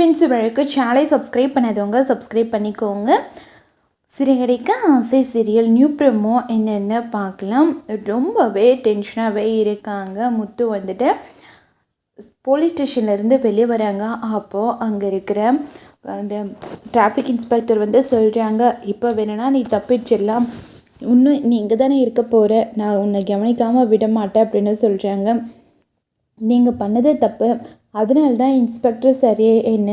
Friends வழக்கு சேனலை subscribe பண்ணாதவங்க சப்ஸ்கிரைப் பண்ணிக்கோங்க. சிறுகடைக்கு ஆசை சீரியல் நியூ ப்ரமோ என்னென்ன பார்க்கலாம்? ரொம்பவே டென்ஷனாகவே இருக்காங்க. முத்து வந்துட்டு போலீஸ் ஸ்டேஷன்லேருந்து வெளியே வராங்க. அப்போது அங்கே இருக்கிற அந்த டிராஃபிக் இன்ஸ்பெக்டர் வந்து சொல்கிறாங்க இப்போ வேணும்னா நீ தப்பிச்சிடலாம். இன்னும் நீ இங்கே தானே இருக்க போகிற நான் உன்னை கவனிக்காமல் விட மாட்டேன். அப்படின்னு சொல்கிறாங்க நீங்கள் பண்ணதே தப்பு. அதனால தான் இன்ஸ்பெக்டர் சரி என்ன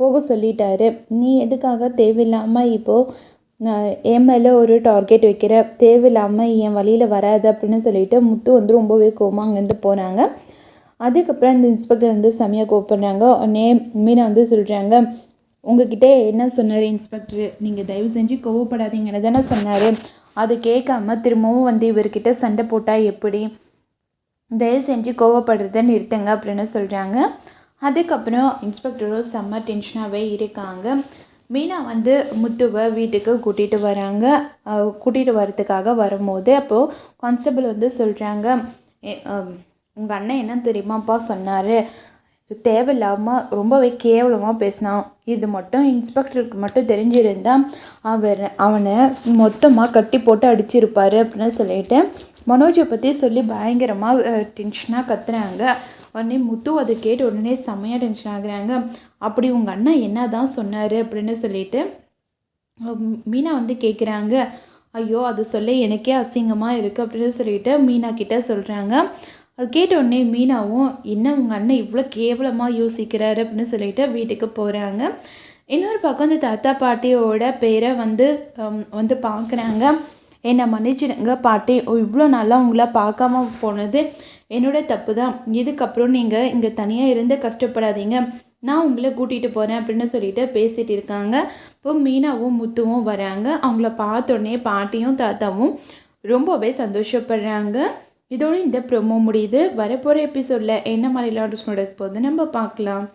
போக சொல்லிட்டாரு. நீ எதுக்காக தேவையில்லாமல் இப்போது நான் என் மேலே ஒரு டார்கெட் வைக்கிற? தேவையில்லாமல் என் வழியில் வராது அப்படின்னு சொல்லிட்டு முத்து வந்து ரொம்பவே கோவமா அங்கேருந்து போனாங்க. அதுக்கப்புறம் இந்த இன்ஸ்பெக்டர் வந்து செம்மையாக கோவப்படுறாங்க உடனே மீனை வந்து சொல்கிறாங்க உங்ககிட்ட என்ன சொன்னார் இன்ஸ்பெக்டர்? நீங்கள் தயவு செஞ்சு கோவப்படாதீங்கன்னு தானே சொன்னார். அது கேட்காம திரும்பவும் வந்து இவர்கிட்ட சண்டை போட்டால் எப்படி? தயவு செஞ்சு கோவப்படுறத நிறுத்துங்க அப்படின்னு சொல்கிறாங்க அதுக்கப்புறம் இன்ஸ்பெக்டரும் செம்ம டென்ஷனாகவே இருக்காங்க. மீனா வந்து முத்துவை வீட்டுக்கு கூட்டிகிட்டு வராங்க. கூட்டிகிட்டு வரதுக்காக வரும்போது அப்போது கான்ஸ்டபிள் வந்து சொல்கிறாங்க உங்கள் அண்ணன் என்ன தெரியுமாப்பா சொன்னார்? தேவையில்லாமல் ரொம்பவே கேவலமாக பேசினான். இது மட்டும் இன்ஸ்பெக்டருக்கு மட்டும் தெரிஞ்சிருந்தால் அவர் அவனை மொத்தமாக கட்டி போட்டு அடிச்சிருப்பாரு அப்படின்னு சொல்லிட்டு மனோஜை பற்றி சொல்லி பயங்கரமாக டென்ஷனாக கத்துறாங்க. உடனே முத்து அதை கேட்டு உடனே செம்மையாக டென்ஷன் ஆகுறாங்க. அப்படி உங்கள் அண்ணா என்ன தான் சொன்னார் அப்படின்னு சொல்லிட்டு மீனா வந்து கேட்குறாங்க ஐயோ அது சொல்ல எனக்கே அசிங்கமாக இருக்குது அப்படின்னு சொல்லிட்டு மீனா கிட்டே சொல்கிறாங்க அது கேட்ட உடனே மீனாவும் என்ன உங்கள் அண்ணன் இவ்வளோ கேவலமாக யோசிக்கிறாரு? அப்படின்னு சொல்லிட்டு வீட்டுக்கு போகிறாங்க இன்னொரு பக்கம் இந்த தாத்தா பாட்டியோட பேரை வந்து வந்து பார்க்குறாங்க. என்னை மன்னிச்சிடுங்க பாட்டி. ஓ, இவ்வளோ நாளாக உங்களை பார்க்காம போனது என்னோட தப்பு தான். இதுக்கப்புறம் நீங்கள் இங்கே தனியாக இருந்து கஷ்டப்படாதீங்க. நான் உங்களை கூட்டிகிட்டு போகிறேன் அப்படின்னு சொல்லிட்டு பேசிகிட்டு இருக்காங்க. இப்போ மீனாவும் முத்துவும் வராங்க. அவங்கள பார்த்தோன்னே பாட்டியும் தாத்தாவும் ரொம்பவே சந்தோஷப்படுறாங்க. இதோட இந்த ப்ரோமோ முடியுது. வரப்போகிற எபிசோடில் என்ன மாதிரிலாம் நடக்க போகுது நம்ம பார்க்கலாம்.